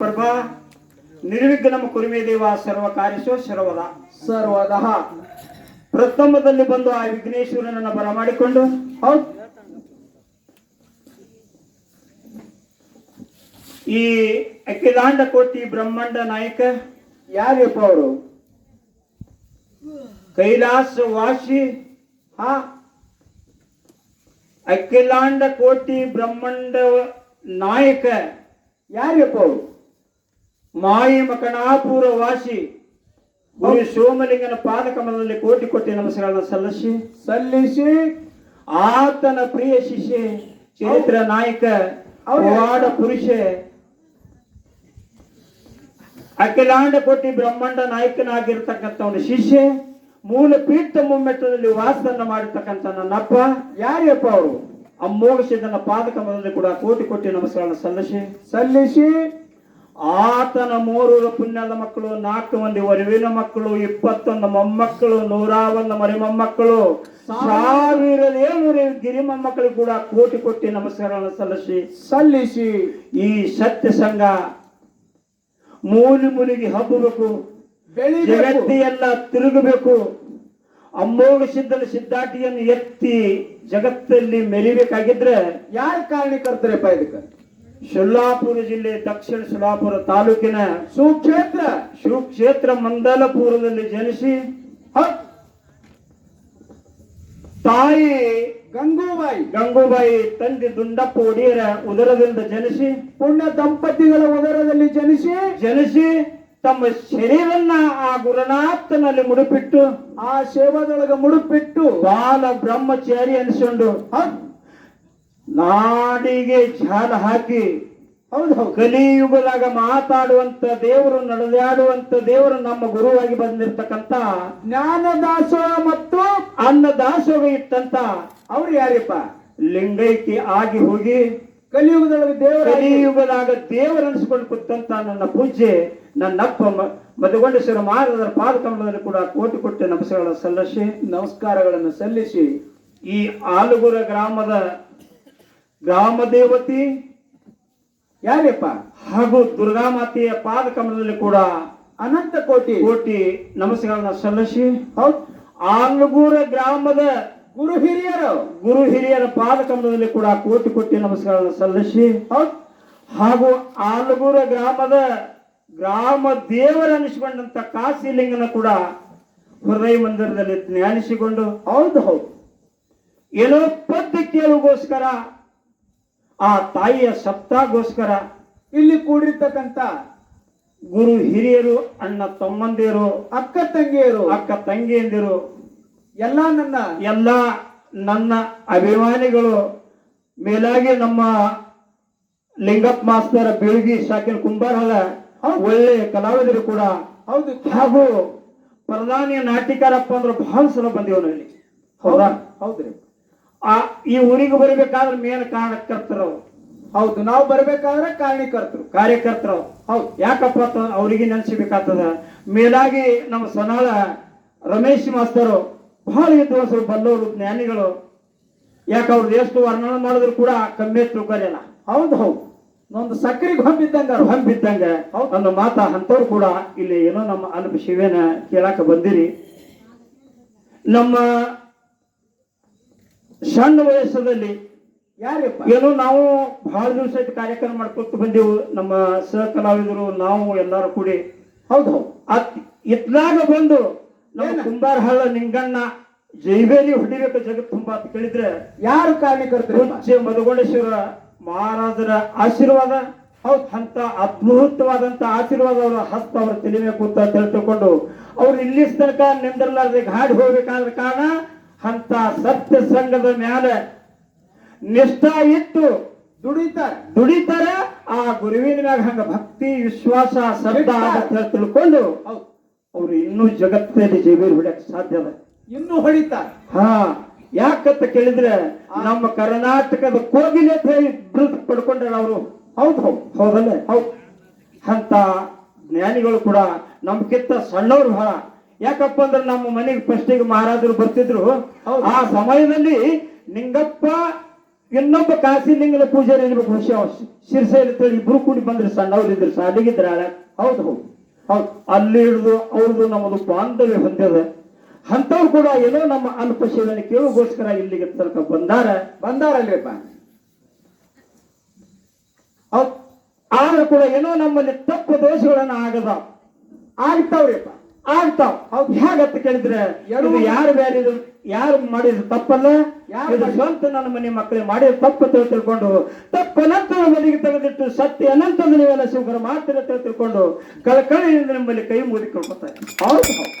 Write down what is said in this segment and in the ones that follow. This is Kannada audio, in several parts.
ಪ್ರಭಾ ನಿರ್ವಿಘ್ನಮ ಕುರುಮೆ ದೇವ ಸರ್ವ ಕಾರ್ಯಶೋ ಸರ್ವದ. ಸರ್ವದ ಪ್ರಥಮದಲ್ಲಿ ಬಂದು ಆ ವಿಘ್ನೇಶ್ವರನನ್ನ ಬರಮಾಡಿಕೊಂಡು ಹೌದು. ಈ ಅಖಿಲಾಂಡ ಕೋಟಿ ಬ್ರಹ್ಮಾಂಡ ನಾಯಕ ಯಾರಪ್ಪ ಅವರು? ಕೈಲಾಸ ವಾಸಿ ಹಾ. ಅಖಿಲಾಂಡ ಕೋಟಿ ಬ್ರಹ್ಮಾಂಡ ನಾಯಕ ಯಾರಪ್ಪ ಅವರು? ಮಾಯಿ ಮಕಣಾಪುರ ವಾಸಿ ಗುರು ಶಿವಮಲಿಂಗನ ಪಾದಕಮಲದಲ್ಲಿ ಕೋಟಿ ಕೋಟಿ ನಮಸ್ಕಾರ ಸಲ್ಲಿಸಿ. ಸಲ್ಲಿಸಿ. ಆತನ ಪ್ರಿಯ ಶಿಷ್ಯ ಚರಿತ್ರ ನಾಯಕ? ಪವಾಡ ಪುರುಷ ಅಖಿಲಾಂಡ ಕೋಟಿ ಬ್ರಹ್ಮಾಂಡ ನಾಯಕನಾಗಿರ್ತಕ್ಕಂಥ ಒಂದು ಶಿಷ್ಯ ಮೂಲ ಪೀಠ ಮುಮ್ಮೆಟ್ಟದಲ್ಲಿ ವಾಸವನ್ನು ಮಾಡಿರ್ತಕ್ಕಂಥ ನನ್ನಪ್ಪ. ಯಾರ್ಯಪ್ಪ ಅವರು? ಸಿದ್ಧನ ಪಾದಕಮಲದಲ್ಲಿ ಕೂಡ ಕೋಟಿ ಕೋಟಿ ನಮಸ್ಕಾರ ಸಲ್ಲಿಸಿ. ಸಲ್ಲಿಸಿ. ಆತನ ಮೂರು ಪುಣ್ಯದ ಮಕ್ಕಳು ನಾಲ್ಕು ಮಂದಿ ವರುವಿನ ಮಕ್ಕಳು ಇಪ್ಪತ್ತೊಂದು ಮೊಮ್ಮಕ್ಕಳು ನೂರ ಒಂದು ಮರಿ ಮೊಮ್ಮಕ್ಕಳು. ಸಾವಿರ ಏಳು ಗಿರಿ ಮೊಮ್ಮಕ್ಕಳಿಗೆ ಕೂಡ ಕೋಟಿ ಕೋಟಿ ನಮಸ್ಕಾರಗಳನ್ನು ಸಲ್ಲಿಸಿ. ಸಲ್ಲಿಸಿ. ಈ ಸತ್ಯ ಸಂಘ ಮೂಲಿ ಮುನಿಗೆ ಹಬ್ಬಬೇಕು. ಜಗತ್ತಿಯೆಲ್ಲ ತಿರುಗಬೇಕು. ಅಮ್ಮೋಗ ಸಿದ್ಧನ ಸಿದ್ಧಾಟಿಯನ್ನು ಎತ್ತಿ ಜಗತ್ತಲ್ಲಿ ಮೆರಿಬೇಕಾಗಿದ್ರೆ ಯಾರು ಕಾರಣಕರ್ತರಪ್ಪ ಇದಕ್ಕೆ? ಶುಲ್ಲಾಪುರ ಜಿಲ್ಲೆ ದಕ್ಷಿಣ ಸೊಲ್ಲಾಪುರ ತಾಲೂಕಿನ ಸುಕ್ಷೇತ್ರ ಸುಕ್ಷೇತ್ರ ಮಂದಲಪುರದಲ್ಲಿ ಜನಿಸಿ ತಾಯಿ ಗಂಗೂಬಾಯಿ ಗಂಗೂಬಾಯಿ ತಂದೆ ದುಂಡಪ್ಪ ಒಡೆಯರ ಉದರದಿಂದ ಜನಿಸಿ ಪುಣ್ಯ ದಂಪತಿಗಳ ಉದರದಲ್ಲಿ ಜನಿಸಿ ಜನಿಸಿ ತಮ್ಮ ಶರೀರನ್ನ ಆ ಗುರುನಾಥನಲ್ಲಿ ಮುಡುಪಿಟ್ಟು ಆ ಸೇವಾದೊಳಗೆ ಮುಡುಪಿಟ್ಟು ಬಾಲ ಬ್ರಹ್ಮಚಾರಿ ಅನಿಸಿಕೊಂಡು ನಾಡಿಗೆ ಜಾಲ ಹಾಕಿ ಹೌದು ಕಲಿಯುಗದಾಗ ಮಾತಾಡುವಂತ ದೇವರು ನಡೆದಾಡುವಂತ ದೇವರು ನಮ್ಮ ಗುರುವಾಗಿ ಬಂದಿರ್ತಕ್ಕಂತ ಜ್ಞಾನದಾಸೋಹ ಮತ್ತು ಅನ್ನ ದಾಸೋಹ ಇಟ್ಟಂತ ಅವ್ರು ಯಾರಿಪ್ಪ? ಲಿಂಗೈಕಿ ಆಗಿ ಹೋಗಿ ಕಲಿಯುಗದೊಳಗೆ ದೇವರ ಕಲಿಯುಗದಾಗ ದೇವರ ಅನಿಸ್ಕೊಂಡು ಕೂತಂತ ನನ್ನ ಪೂಜೆ ನನ್ನಪ್ಪ ಮಧುಗೊಂಡೇಶ್ವರ ಮಹಾರಾಜರ ಪಾದಕಮಲದಲ್ಲಿ ಕೂಡ ಕೋಟಿ ಕೋಟಿ ನಮಸ್ಕಾರಗಳನ್ನು ಸಲ್ಲಿಸಿ ನಮಸ್ಕಾರಗಳನ್ನು ಸಲ್ಲಿಸಿ ಈ ಆಲುಗುರ ಗ್ರಾಮದ ಗ್ರಾಮ ದೇವತೆ ಯಾರಪ್ಪ? ಹಾಗೂ ದುರ್ಗಾ ಮಾತೆಯ ಪಾದ ಕಮಲದಲ್ಲಿ ಕೂಡ ಅನಂತ ಕೋಟಿ. ಕೋಟಿ ನಮಸ್ಕಾರಗಳನ್ನು ಸಲ್ಲಿಸಿ. ಹೌದು. ಆಲುಗೂರ ಗ್ರಾಮದ ಗುರು ಹಿರಿಯರು. ಗುರು ಹಿರಿಯರ ಪಾದಕಮಲದಲ್ಲಿ ಕೂಡ ಕೋಟಿ ಕೋಟಿ ನಮಸ್ಕಾರ ಸಲ್ಲಿಸಿ. ಹೌದು. ಹಾಗೂ ಆಲಗೂರ ಗ್ರಾಮದ ಗ್ರಾಮ ದೇವರ ಅನಿಸಿಕೊಂಡಂತ ಕಾಶಿಲಿಂಗನ ಕೂಡ ಹೃದಯ ಮಂದಿರದಲ್ಲಿ ಜ್ಞಾನಿಸಿಕೊಂಡು ಹೌದು ಹೌದು. ಏನೋ ಪದ್ಯ ಕೇಳುಗೋಸ್ಕರ ಆ ತಾಯಿಯ ಸಪ್ತಾಗೋಸ್ಕರ ಇಲ್ಲಿ ಕೂಡಿರ್ತಕ್ಕಂಥ ಗುರು ಹಿರಿಯರು ಅಣ್ಣ ತಮ್ಮಂದಿರು ಅಕ್ಕ ತಂಗಿಯರು ಅಕ್ಕ ತಂಗಿಯಂದಿರು ಎಲ್ಲ ನನ್ನ ಎಲ್ಲ ನನ್ನ ಅಭಿಮಾನಿಗಳು ಮೇಲಾಗಿ ನಮ್ಮ ಲಿಂಗಪ್ಪ ಮಾಸ್ತರ ಬೀಳ್ಗಿ ಶಾಕಿನ ಕುಂಬಾರಹಳ ಒಳ್ಳೆ ಕಲಾವಿದರು ಕೂಡ. ಹೌದು. ಹಾಗೂ ಪ್ರಧಾನಿ ನಾಟಿಕಾರಪ್ಪ ಅಂದ್ರೆ ಬಹಳ ಸಲ ಬಂದಿವ್ ಇಲ್ಲಿ ಹೌದಾ. ಹೌದ್ರಿ. ಆ, ಈ ಊರಿಗೆ ಬರಬೇಕಾದ್ರೆ ಮೇನ್ ಕಾರಣಕರ್ತರು ಹೌದು, ನಾವು ಬರ್ಬೇಕಾದ್ರೆ ಕಾರಣಕರ್ತರು ಕಾರ್ಯಕರ್ತರು ಹೌದು, ಯಾಕಪ್ಪ ಅಂತ ಅವರಿಗೆ ನೆನೆಸಬೇಕಾಗ್ತದ? ಮೇಲಾಗಿ ನಮ್ಮ ಸೊನಾಳ ರಮೇಶ್ ಮಾಸ್ತರು ಬಹಳ ವಿದ್ವಾಂಸರು ಬಲ್ಲವರು ಜ್ಞಾನಿಗಳು. ಯಾಕೆ ಅವ್ರು ಎಷ್ಟು ವರ್ಣನೆ ಮಾಡಿದ್ರು ಕೂಡ ಕಮ್ಮಿ ತಿಳ್ಕೊಲಿಲ್ಲ ಹೌದು ಹೌದು. ನೊಂದು ಸಕ್ಕರೆಗೆ ಹೊಂಬಿದ್ದಂಗ ಹೊಂಬಿದ್ದಂಗ ಅನ್ನೋ ಮಾತ ಅಂತವ್ರು ಕೂಡ ಇಲ್ಲಿ ಏನೋ ನಮ್ಮ ಅನುಪ ಶಿವೇನ ಕೇಳಾಕ ಬಂದಿರಿ. ನಮ್ಮ ಸಣ್ಣ ವಯಸ್ಸದಲ್ಲಿ ಯಾರಪ್ಪ? ಏನೋ ನಾವು ಬಹಳ ದಿವಸ ಕಾರ್ಯಕ್ರಮ ಮಾಡ್ಕೊತ ಬಂದೆವು. ನಮ್ಮ ಸಹ ಕಲಾವಿದರು ನಾವು ಎಲ್ಲರೂ ಕೂಡಿ. ಹೌದು. ಹೌದು ಇತ್ಲಾಗ ಬಂದು ನಮ್ಮ? ಕುಂಬಾರ ಹಳ್ಳ ನಿಂಗಣ್ಣ ಜೈಬೇರಿ ಹೊಡಿಬೇಕು ಜಗತ್ ತುಂಬಾ ಅಂತ ಕೇಳಿದ್ರೆ ಯಾರು ಕಾರ್ಯಕರ್ತರು ಮಧುಗೊಂಡೇಶ್ವರ ಮಹಾರಾಜರ ಆಶೀರ್ವಾದ ಹೌದು. ಅಂತ ಅದ್ಭುತವಾದಂತ ಆಶೀರ್ವಾದ ಅವರ ಹಸ್ತ ಅವರ ತಿಳಿಬೇಕು ಅಂತ ತಿಳ್ಕೊಂಡು ಅವ್ರು ಇಲ್ಲಿ ತನಕ ನಿಂದಿರ್ಲಾರ್ದೆ ಗಾಡಿ ಹೋಗ್ಬೇಕಾದ್ರ ಕಾರಣ ಅಂತ ಸತ್ಯ ಸಂಘದ ಮೇಲೆ ನಿಷ್ಠಾ ಇಟ್ಟು ದುಡಿತಾರೆ ದುಡಿತಾರ. ಆ ಗುರುವಿನ ಮ್ಯಾಗ ಹಂಗ ಭಕ್ತಿ ವಿಶ್ವಾಸ ಶ್ರದ್ಧಾ ಅಂತ ತಿಳ್ಕೊಂಡು ಅವ್ರು ಇನ್ನೂ ಜಗತ್ತಲ್ಲಿ ಜೀವಿರ್ ಹೊಡ್ಯಕ್ ಸಾಧ್ಯ ಅದ ಇನ್ನೂ ಹೊಡಿತಾರ. ಹಾ ಯಾಕಂತ ಕೇಳಿದ್ರೆ ನಮ್ಮ ಕರ್ನಾಟಕದ ಕೋಗಿಲೆ ಅಂತ ಹೇಳಿ ಪಡ್ಕೊಂಡಾರ ಅವರು ಹೌದು ಹೌದು. ಹೌದಲ್ಲೇ? ಹೌದು. ಅಂತ ಜ್ಞಾನಿಗಳು ಕೂಡ ನಮ್ಗಿಂತ ಸಣ್ಣವ್ರು ಬಹಳ. ಯಾಕಪ್ಪ ಅಂದ್ರೆ ನಮ್ಮ ಮನೆಗೆ ಫಸ್ಟಿಗೆ ಮಹಾರಾಜರು ಬರ್ತಿದ್ರು. ಆ ಸಮಯದಲ್ಲಿ ನಿಂಗಪ್ಪ ಇನ್ನೊಬ್ಬ ನಿಂಗಲ ಪೂಜಾರಿ ಇರ್ಬೇಕು ಹುಷ ಶಿರ್ಸೈಲಿ ತಳಿ ಇಬ್ರು ಕೂಡಿ ಬಂದ್ರೆ ಸಣ್ಣವ್ರಿದ್ರು ಸಾಲಿಗಿದ್ರ ಹೌದು ಹೌದು. ಹೌದು. ಅಲ್ಲಿ ಹಿಡಿದು ಅವ್ರದ್ದು ನಮ್ಮದು ಬಾಂಧವ್ಯ ಹೊಂದಿದೆ ಅಂಥವ್ರು ಕೂಡ ಏನೋ ನಮ್ಮ ಅಲ್ಪ ಸೇವನೆ ಕೇಳುಗೋಸ್ಕರ ಇಲ್ಲಿಗೆ ತನಕ ಬಂದಾರ. ಬಂದಾರ ಹೌದು ಆದ್ರೂ ಕೂಡ ಏನೋ ನಮ್ಮಲ್ಲಿ ತಪ್ಪು ದೋಷಗಳನ್ನ ಆಗದ. ಆಗ್ತಾವ್ರಿಪ್ಪ. ಆಗ್ತಾವ್ ಹೌದು. ಹೇಗಂತ ಕೇಳಿದ್ರೆ ಇದು ಯಾರು ಬೇರೆ ಯಾರು ಮಾಡಿದ್ರು ತಪ್ಪಲ್ಲ? ಯಾರು ಇದು ಸ್ವಂತ ನನ್ನ ಮನೆ ಮಕ್ಕಳಿಗೆ ಮಾಡಿದ ತಪ್ಪು ಅಂತ ತಿಳ್ಕೊಂಡು ತಪ್ಪು ಅನಂತರ ಮನೆಗೆ ತೆಗೆದಿಟ್ಟು ಸತ್ಯ ಅನಂತದ ನೀವೆಲ್ಲ ಶಿವಕರ ಮಾತ್ರ ಅಂತ ತಿಳ್ಕೊಂಡು ಕಳಕಳಿಯಿಂದ ನಿಮ್ಮಲ್ಲಿ ಕೈ ಹೌದು ಹೌದು.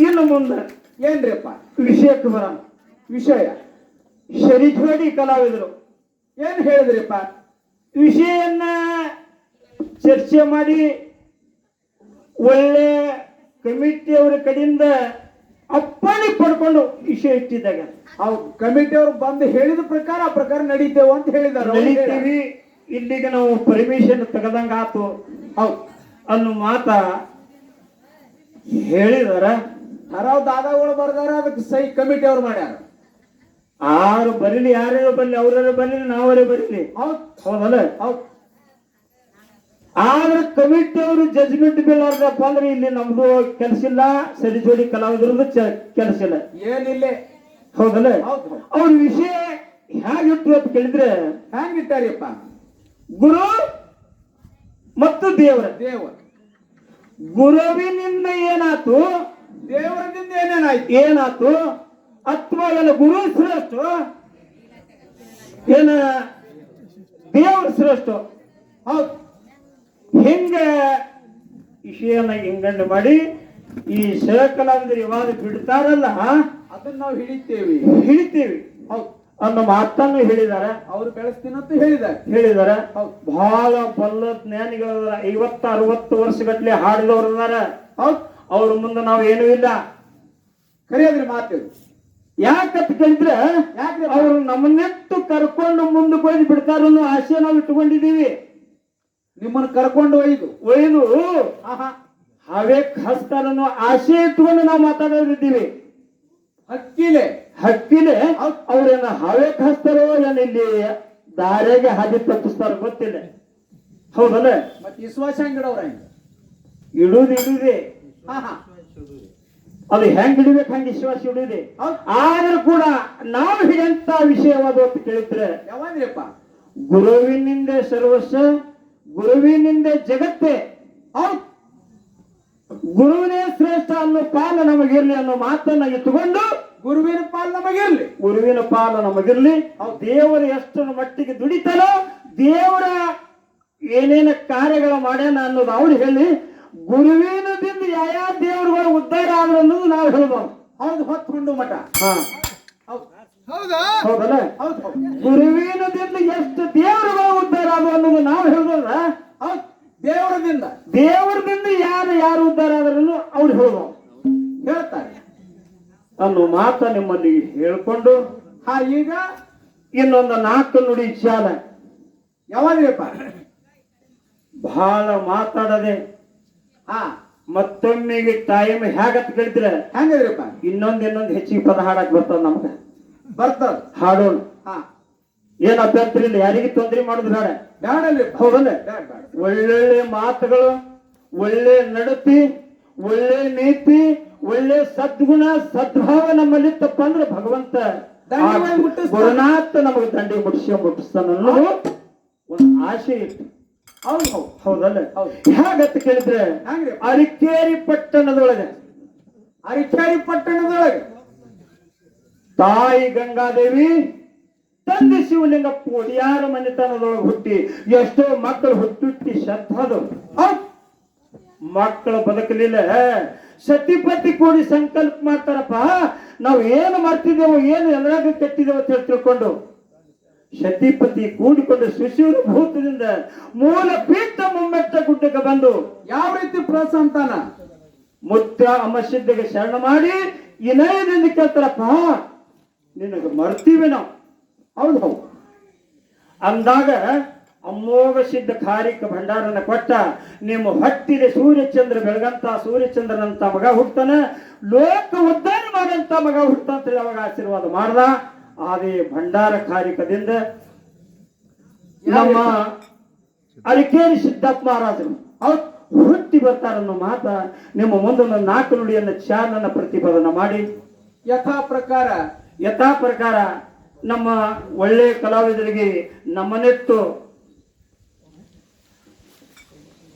ಇನ್ನು ಮುಂದೆ ಏನ್ರಿಪ್ಪ? ವಿಷಯಕ್ಕೆ ಬರೋಣ ವಿಷಯ? ಶರಿಜೋಡಿ ಕಲಾವಿದರು. ಏನ್ ಹೇಳಿದ್ರಿಪ್ಪ? ವಿಷಯನ್ನ ಚರ್ಚೆ ಮಾಡಿ ಒಳ್ಳೆ ಕಮಿಟಿಯವರ ಕಡೆಯಿಂದ ಅಪ್ಪಣೆ ಪಡ್ಕೊಂಡು ವಿಷಯ ಇಟ್ಟಿದ್ದಾಗ. ಹೌದು. ಕಮಿಟಿಯವರು ಬಂದು ಹೇಳಿದ ಪ್ರಕಾರ ಆ ಪ್ರಕಾರ ನಡೀತೇವೆ ಅಂತ ಹೇಳಿದಾರೆ ಅವ್ರು ನಡೀತೀವಿ. ಇಲ್ಲಿಗೆ ನಾವು ಪರ್ಮಿಷನ್ ತೆಗೆದಂಗ ಆತು. ಹೌದು. ಅನ್ನೋ ಮಾತ ಹೇಳಿದಾರ. ಹರಾವ್ ದಾದಾಗಳು ಬರ್ದಾರ ಅದಕ್ಕೆ ಸೈ ಕಮಿಟಿ ಅವ್ರು ಮಾಡ್ಯಾರ. ಆರು ಬರೀಲಿ ಯಾರ್ಯಾರು ಬರಲಿ ಅವ್ರಾರು ಬರಲಿ ನಾವರೇ ಬರೀಲಿ. ಹೌದು. ಹೌದಲ್ಲ? ಹೌದು. ಆದ್ರೆ ಕಮಿಟಿ ಅವರು ಜಜ್ಮೆಂಟ್ ಬೀಳಾರ್ದಪ್ಪ ಅಂದ್ರೆ ಇಲ್ಲಿ ನಮ್ದು ಕೆಲಸ ಇಲ್ಲ ಸರಿ ಜೋಡಿ ಕಲಾವಿದ್ರದ್ದು ಕೆಲಸ ಇಲ್ಲ. ಏನಿಲ್ಲ. ಹೌದಲ್ಲ? ಹೌದು. ಹೌದು ಅವ್ರ ವಿಷಯ ಹೇಗಿಟ್ಟು ಅಂತ ಕೇಳಿದ್ರೆ ಹೆಂಗಿಟ್ಟಾರಿಪ್ಪ ಗುರು ಮತ್ತು ದೇವರ. ದೇವ ಗುರುವಿನಿಂದ ಏನಾತು ದೇವರದಿಂದ ಏನೇನಾಯ್ತು ಏನಾತು ಅಥವಾ ಎಲ್ಲ ಗುರು ಶ್ರೇಷ್ಠ? ಏನ? ದೇವ್ರ ಶ್ರೇಷ್ಠ. ಹೌದು. ಹಿಂಗ ವಿಷಯನ ಹಿಂಗಂಡು ಮಾಡಿ ಈ ಸಹಕಲಾವಿದರು ಯಾವಾಗ ಬಿಡ್ತಾರಲ್ಲ ಅದನ್ನ ನಾವು ಹಿಡಿತೇವಿ. ಹಿಡಿತೇವಿ. ಹೌದು. ಅನ್ನೋ ಮಾತನ್ನು ಹೇಳಿದಾರೆ. ಅವ್ರು ಬೆಳೆಸ್ತೀನಂತ ಹೇಳಿದ್ದಾರೆ. ಹೇಳಿದಾರೆ. ಹೌದು. ಬಹಳ ಬಲ್ಲ ಜ್ಞಾನಿಗಳ ಐವತ್ತು ಅರವತ್ತು ವರ್ಷಗಟ್ಲೆ ಹಾಡಿದವ್ರು ಅದಾರ. ಹೌದು. ಅವ್ರ ಮುಂದೆ ನಾವು ಏನೂ ಇಲ್ಲ. ಕರೆಯದ್ರಿ ಮಾತು ಯಾಕಂತ ಕೇಳಿದ್ರೆ ಯಾಕೆ ಅವರು ನಮ್ಮನ್ನೆಟ್ಟು ಕರ್ಕೊಂಡು ಮುಂದೆ ಕೊಯ್ದು ಬಿಡ್ತಾರ ಆಶೆ ಆಸೆ ನಾವು ಇಟ್ಕೊಂಡಿದ್ದೀವಿ ನಿಮ್ಮನ್ನ ಕರ್ಕೊಂಡು ಒಯ್ದು. ಒಯ್ದು. ಹವೇಕ್ ಹಸ್ತಾರ ಅನ್ನೋ ಆಸೆ ಇಟ್ಕೊಂಡು ನಾವು ಮಾತಾಡೋದಿದ್ದೀವಿ ಹಕ್ಕಿಲೆ. ಹಕ್ಕಿಲೆ? ಅವ್ರೇನ ಹವೇಕ್ ಹಸ್ತಾರೋ ಏನ್ ಇಲ್ಲಿ ದಾರೆಗೆ ಹಾದಿ ತಪ್ಪಿಸ್ತಾರ ಗೊತ್ತಿಲ್ಲ. ಹೌದಲ್ಲ? ಮತ್ತೆ ವಿಶ್ವಾಸ ಹೆಂಗಿಡವ್ರ ಹೆಂಗ? ಇಡುದು ಇಡುದೆ. ಅದು ಹೆಂಗ್ ಹಿಡಿಬೇಕು ಹಂಗೆ ವಿಶ್ವಾಸ ಇಡುದೆ. ಆದ್ರೂ ಕೂಡ ನಾವು ಹಿಡಿಯಂತ ವಿಷಯವಾದ ಅಂತ ಕೇಳಿದ್ರೆ ಯಾವಂದ್ರಿಪ್ಪ ಗುರುವಿನಿಂದ ಸರ್ವಸ್ವ ಗುರುವಿನಿಂದ ಜಗತ್ತೇ ಹೌದು ಗುರುವಿನೇ ಶ್ರೇಷ್ಠ ಅನ್ನೋ ಪಾಲ ನಮಗಿರ್ಲಿ ಅನ್ನೋ ಮಾತನ್ನ ಇಟ್ಟುಕೊಂಡು ಗುರುವಿನ ಪಾಲ್ ನಮಗಿರ್ಲಿ. ಗುರುವಿನ ಪಾಲ ನಮಗಿರ್ಲಿ. ದೇವರು ಎಷ್ಟರ ಮಟ್ಟಿಗೆ ದುಡಿತಾನೋ ದೇವರ ಏನೇನ ಕಾರ್ಯಗಳ ಮಾಡ್ಯಾನ ಅನ್ನೋದು ಅವ್ರು ಹೇಳಿ ಗುರುವಿನದಿಂದ ಯಾವ ದೇವರುಗಳು ಉದ್ಧಾರ ಆದ್ರು ಅನ್ನೋದು ನಾವು ಹೇಳ್ಬೋದು. ಹೌದು ಹೊತ್ಕೊಂಡು ಮಠ. ಹಾ. ಹೌದು ಹೌದು? ಹೌದು. ಗುರುವಿನದಿಂದ ಎಷ್ಟು ದೇವರ ಉದ್ಧಾರ ಅನ್ನೋದು ನಾವು ಹೇಳ್ಬೋದ? ದೇವರದಿಂದ. ದೇವರದಿಂದ ಯಾರು ಯಾರು ಉದ್ಧಾರ ಆದ್ರೂ ಅವ್ರು ಹೇಳ್ಬೋದು. ಹೇಳ್ತಾರೆ. ಅನ್ನೋ ಮಾತ ನಿಮ್ಮಲ್ಲಿ ಹೇಳ್ಕೊಂಡು ಹಾ ಈಗ? ಇನ್ನೊಂದು ನಾಲ್ಕು ನುಡಿ ಚಾಲ. ಯಾವಾಗಪ್ಪ ಬಹಳ ಮಾತಾಡದೆ ಹಾ. ಮತ್ತೊಮ್ಮೆಗೆ ಟೈಮ್ ಹೇಗತ್ ಕೇಳಿದ್ರೆ ಹೆಂಗದ್ರಿಪ್ಪ ಇನ್ನೊಂದ್ ಇನ್ನೊಂದು ಹೆಚ್ಚಿಗೆ ಪದ ಹಾಡಕ್ ಬರ್ತದ ನಮ್ಗ. ಬರ್ತದ ಹಾಡೋಣ. ಹಾ. ಏನ್ ಅಭ್ಯಂತರ ಇಲ್ಲ ಯಾರಿಗೆ ತೊಂದರೆ ಮಾಡೋದು ಬೇಡ ಬೇಡಲ್ಲಿ ಹೌದಲ್ಲ? ಒಳ್ಳೊಳ್ಳೆ ಮಾತುಗಳು ಒಳ್ಳೆ ನಡತಿ ಒಳ್ಳೆ ನೀತಿ ಒಳ್ಳೆ ಸದ್ಗುಣ ಸದ್ಭಾವ ನಮ್ಮಲ್ಲಿ ತಪ್ಪ ಅಂದ್ರೆ ಭಗವಂತ. ಗುರುನಾಥ ನಮಗೆ ದಂಡಿ ಮುಟ್ಟಿಸಿ ಮುಟ್ಟಿಸ್ತಾನ ಒಂದು ಆಸೆ ಇತ್ತು. ಹೌದು ಹೌದು. ಹೌದಲ್ಲ? ಹೌದು. ಹೇಗಂತ ಕೇಳಿದ್ರೆ ಅರಿಕೇರಿ ಪಟ್ಟಣದೊಳಗೆ. ಅರಿಕೇರಿ ಪಟ್ಟಣದೊಳಗೆ. ತಾಯಿ ಗಂಗಾದೇವಿ, ತಂದೆ ಶಿವಲಿಂಗಪ್ಪ ಒಡಿಯಾರ ಮನೆತನದೊಳಗೆ ಹುಟ್ಟಿ ಎಷ್ಟೋ ಮಕ್ಕಳು ಹುಟ್ಟುಟ್ಟಿ ಶ್ರದ್ಧಾದ. ಮಕ್ಕಳು ಬದುಕಲಿಲ್ಲ. ಸತಿಪತಿ ಕೂಡಿ ಸಂಕಲ್ಪ ಮಾಡ್ತಾರಪ್ಪ. ನಾವು ಏನು ಮಾಡ್ತಿದ್ದೇವೋ, ಏನು ಎಲ್ಲರಾಗ ಕಟ್ಟಿದ್ದೇವೆ ಅಂತ ಹೇಳಿ ತಿಳ್ಕೊಂಡು ಸತಿಪತಿ ಕೂಡಿಕೊಂಡು ಸುಶೀಲ ಭೂತದಿಂದ ಮೂಲ ಪೀಠ ಮುಮ್ಮೆಟ್ಟ ಗುಡ್ಡಕ್ಕೆ ಬಂದು ಯಾವ ರೀತಿ ಪ್ರೋತ್ಸಾಹ ಮುತ್ತ ಅಮಸಿದ್ಧಿಗೆ ಶರಣ ಮಾಡಿ, ಇನಯದಿಂದ ಕೇಳ್ತಾರಪ್ಪ. ನಿನಗೆ ಮರ್ತೀವಿ ನಾವು. ಹೌದು ಹೌದು. ಅಂದಾಗ ಅಮೋಘ ಸಿದ್ಧ ಕಾರಿಕ ಭಂಡಾರನ ಕೊಟ್ಟ ನಿಮ್ಮ ಹೊಟ್ಟಿಗೆ ಸೂರ್ಯಚಂದ್ರ ಬೆಳಗಂತ ಸೂರ್ಯಚಂದ್ರನಂತ ಮಗ ಹುಡ್ತಾನ ಲೋಕ ಉದ್ಧಾರ ಮಾಡಂತ ಮಗ ಅಂತೇಳಿ ಅವಾಗ ಆಶೀರ್ವಾದ ಮಾಡ್ದ? ಆದೇ ಭಂಡಾರ ಕಾರಿಕದಿಂದ ನಮ್ಮ ಅರಿಕೇರಿ ಸಿದ್ದಪ್ಪ ಮಹಾರಾಜರು ಅವ್ರು ಹುಟ್ಟಿ ಬರ್ತಾರನ್ನೋ ಮಾತ ನಿಮ್ಮ ಮುಂದೊಂದು ನಾಲ್ಕು ನುಡಿಯನ್ನು ಚಾನನ್ನ ಪ್ರತಿಪಾದನೆ ಮಾಡಿ. ಯಥಾ ಪ್ರಕಾರ ಯಥಾ ಪ್ರಕಾರ ನಮ್ಮ ಒಳ್ಳೆಯ ಕಲಾವಿದರಿಗೆ ನಮ್ಮನೆತ್ತು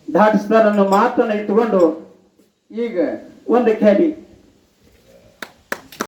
ದಾಟಿಸ್ತಾರನ್ನೋ ಮಾತನ್ನು ಇಟ್ಟುಕೊಂಡು ಈಗ ಒಂದು ಖ್ಯಾಲಿ